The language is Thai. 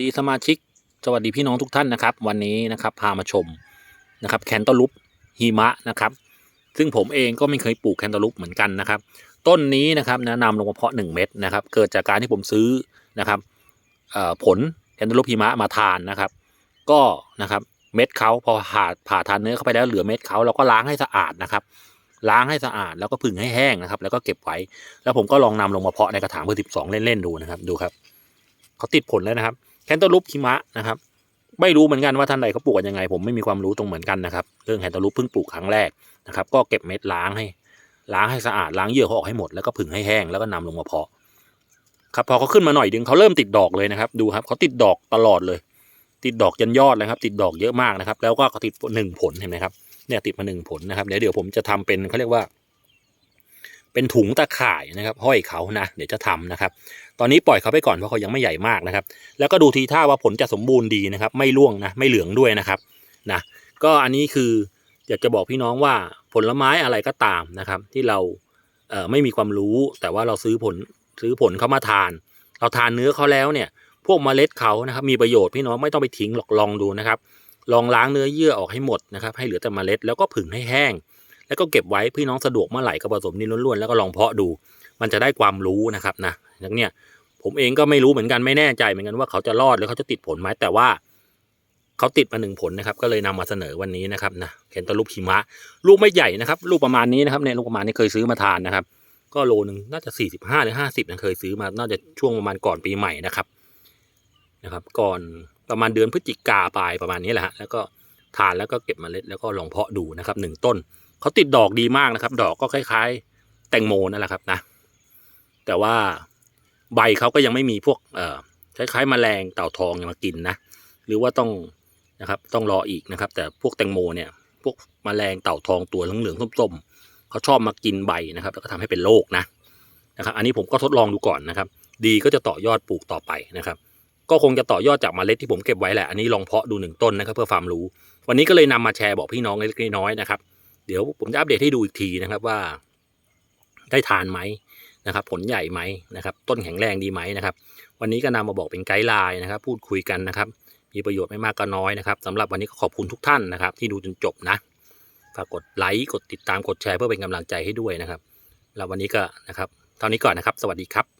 ดีสมาชิกสวัสดีพี่น้องทุกท่านนะครับ วันนี้นะครับพามาชมนะครับแคนตาลูปหิมะนะครับ ซึ่งผมเองก็ไม่เคยปลูกแคนตาลูปเหมือนกันนะครับ ต้นนี้นะครับแนะนำลงมาเพาะ 1 เม็ดนะครับ เกิดจากการที่ผมซื้อนะครับผลแคนตาลูปหิมะมาทานนะครับ ก็นะครับเม็ดเขาพอผ่าผ่าทานเนื้อเข้าไปแล้วเหลือเม็ดเขาเราก็ล้างให้สะอาดนะครับ ล้างให้สะอาดแล้วก็ผึ่งให้แห้งนะครับ แล้วก็เก็บไว้ แล้วผมก็ลองนำลงมาเพาะในกระถางเบอร์สิบสองเล่นๆดูนะครับ ดูครับเขาติดผลแล้วนะครับ แคนตาลูปหิมะนะครับ ไม่รู้เหมือนกันว่าท่านใดเขาปลูกกันยังไง ผมไม่มีความรู้ตรงเหมือนกันนะครับ เรื่องแคนตาลูปเพิ่งปลูกครั้งแรกนะครับ ก็เก็บเม็ดล้างให้ ล้างให้สะอาดล้างเยื่อเขาออกให้หมดแล้วก็ผึ่งให้แห้งแล้วก็นำลงมาเพาะครับพอเขาขึ้นมาหน่อยดึงเขาเริ่มติดดอกเลยนะครับดูครับเขาติดดอกตลอดเลย ติดดอกยันยอดเลยครับติดดอกเยอะมากนะครับ แล้วก็เขาติดหนึ่งผลเห็นไหมครับเนี่ยติดมาหนึ่งผลนะครับเดี๋ยวเดี๋ยวผมจะทำเป็นเขาเรียกว่า เป็นถุงตะข่ายนะครับ ห้อยเขานะ เดี๋ยวจะทำนะครับ ตอนนี้ปล่อยเขาไปก่อนเพราะเขายังไม่ใหญ่มากนะครับ แล้วก็ดูทีท่าว่าผลจะสมบูรณ์ดีนะครับ ไม่ร่วงนะ ไม่เหลืองด้วยนะครับนะก็อันนี้คืออยากจะบอกพี่น้องว่าผลไม้อะไรก็ตามนะครับ ที่เราเอ่อไม่มีความรู้ แต่ว่าเราซื้อผลซื้อผลเขามาทาน เราทานเนื้อเขาแล้วเนี่ย พวกเมล็ดเขานะครับ มีประโยชน์พี่น้องไม่ต้องไปทิ้งหรอกลองดูนะครับ ลองล้างเนื้อเยื่อออกให้หมดนะครับ ให้เหลือแต่เมล็ดแล้วก็ผึ่งให้แห้ง แล้วก็เก็บไว้พี่น้องสะดวกเมื่อไหร่ก็ผสมดินล้วนๆแล้วก็ลองเพาะดู มันจะได้ความรู้นะครับนะอย่างเนี้ยผมเองก็ไม่รู้เหมือนกันไม่แน่ใจเหมือนกันว่าเขาจะรอดหรือเขาจะติดผลไหมแต่ว่าเขาติดมาหนึ่งผลนะครับ ก็เลยนำมาเสนอวันนี้นะครับนะเห็นตะลูกหิมะ ลูกไม่ใหญ่นะครับลูกประมาณนี้นะครับเนี่ยลูกประมาณนี้เคยซื้อมาทานนะครับ ก็โลนึงน่าจะสี่สิบห้าหรือห้าสิบนะเคยซื้อมาน่าจะช่วงประมาณก่อนปีใหม่นะครับนะครับ ก่อนประมาณเดือนพฤศจิกาปลายประมาณนี้แหละฮะแล้วก็ทานแล้วก็เก็บเมล็ดแล้วก็ลองเพาะดูนะครับหนึ่งต้น เขาติดดอกดีมากนะครับ ดอกก็คล้ายๆ แตงโมนั่นแหละครับนะ แต่ว่าใบเขาก็ยังไม่มีพวกเอ่อคล้ายๆแมลงเต่าทองมากินนะ หรือว่าต้องนะครับต้องรออีกนะครับ แต่พวกแตงโมเนี่ย พวกแมลงเต่าทองตัวเหลืองๆส้มๆเขาชอบมากินใบนะครับ แล้วก็ทำให้เป็นโรคนะนะครับ อันนี้ผมก็ทดลองดูก่อนนะครับ ดีก็จะต่อยอดปลูกต่อไปนะครับ ก็คงจะต่อยอดจากเมล็ดที่ผมเก็บไว้แหละ อันนี้ลองเพาะดูหนึ่งต้นนะครับ เพื่อความรู้ วันนี้ก็เลยนำมาแชร์บอกพี่น้องเล็กน้อยนะครับ เดี๋ยวผมจะอัปเดตให้ดูอีกทีนะครับว่า ได้ทานไหมนะครับ ผลใหญ่ไหมนะครับ ต้นแข็งแรงดีไหมนะครับ วันนี้ก็นำมาบอกเป็นไกด์ไลน์นะครับ พูดคุยกันนะครับ มีประโยชน์ไม่มากก็น้อยนะครับสำหรับวันนี้ก็ขอบคุณทุกท่านนะครับ ที่ดูจนจบนะฝากกดไลค์กดติดตามกดแชร์เพื่อเป็นกำลังใจให้ด้วยนะครับแล้ววันนี้ก็นะครับ เท่านี้ก่อนนะครับ สวัสดีครับ